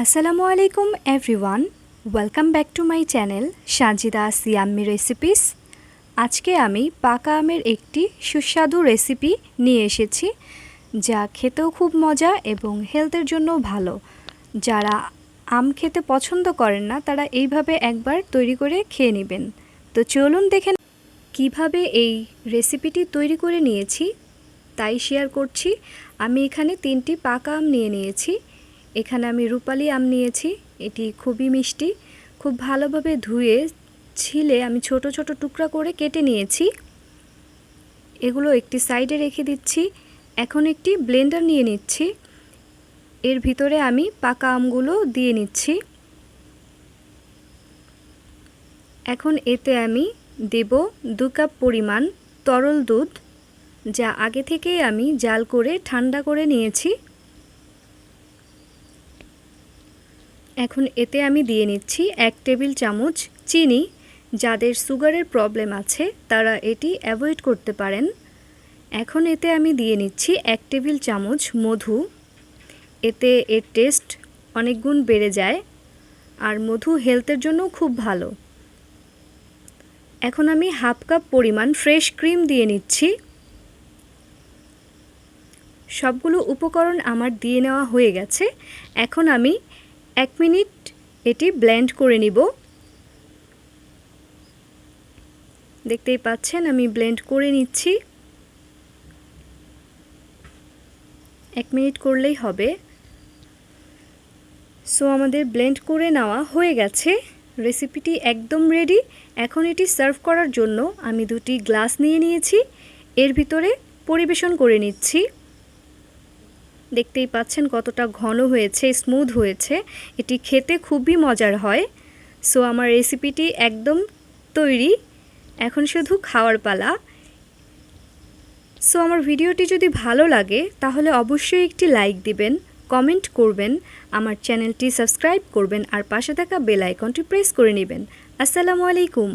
আসসালামু আলাইকুম everyone welcome back to my channel Sajida সিয়াম্মি recipes আজকে আমি পাকা আমের একটি সুস্বাদু রেসিপি নিয়ে এসেছি, যা খেতেও খুব মজা এবং হেলথের জন্যও ভালো। যারা আম খেতে পছন্দ করেন না, তারা এইভাবে একবার তৈরি করে খেয়ে নেবেন। তো চলুন দেখেন কীভাবে এই রেসিপিটি তৈরি করে নিয়েছি, তাই শেয়ার করছি। আমি এখানে তিনটি পাকা আম নিয়ে নিয়েছি। এখানে আমি রূপালি আম নিয়েছি, এটি খুবই মিষ্টি। খুব ভালোভাবে ধুয়ে ছিলে আমি ছোট ছোট টুকরা করে কেটে নিয়েছি। এগুলো একটি সাইডে রেখে দিচ্ছি। এখন একটি ব্লেন্ডার নিয়ে নিচ্ছি। এর ভিতরে আমি পাকা আমগুলো দিয়ে নিচ্ছি। এখন এতে আমি দেব দু কাপ পরিমাণ তরল দুধ, যা আগে থেকেই আমি জাল করে ঠান্ডা করে নিয়েছি। এখন এতে আমি দিয়ে নিচ্ছি এক টেবিল চামচ চিনি। যাদের সুগারের প্রবলেম আছে, তারা এটি অ্যাভয়েড করতে পারেন। এখন এতে আমি দিয়ে নিচ্ছি এক টেবিল চামচ মধু। এতে এর টেস্ট অনেক গুণ বেড়ে যায় আর মধু হেলথের জন্য খুব ভালো। এখন আমি হাফ কাপ পরিমাণ ফ্রেশ ক্রিম দিয়ে নিচ্ছি। সবগুলো উপকরণ আমার দিয়ে নেওয়া হয়ে গেছে। এখন আমি এক মিনিট এটি ব্লেন্ড করে নিব। দেখতেই পাচ্ছেন, আমি ব্লেন্ড করে নিচ্ছি। এক মিনিট করলেই হবে। সো, আমাদের ব্লেন্ড করে নেওয়া হয়ে গেছে। রেসিপিটি একদম রেডি। এখন এটি সার্ভ করার জন্য আমি দুটি গ্লাস নিয়ে নিয়েছি। এর ভিতরে পরিবেশন করে নিচ্ছি। দেখতেই পাচ্ছেন কতটা ঘন হয়েছে স্মুথ হয়েছে। এটি খেতে খুবই মজার হয়। সো আমার রেসিপিটি একদম তৈরি। এখন শুধু খাওয়ার পালা। সো আমার ভিডিওটি যদি ভালো লাগে, তাহলে অবশ্যই একটি লাইক দিবেন কমেন্ট করবেন, আমার চ্যানেলটি সাবস্ক্রাইব করবেন, আর পাশে থাকা বেল আইকনটি প্রেস করে নেবেন। আসসালামু আলাইকুম।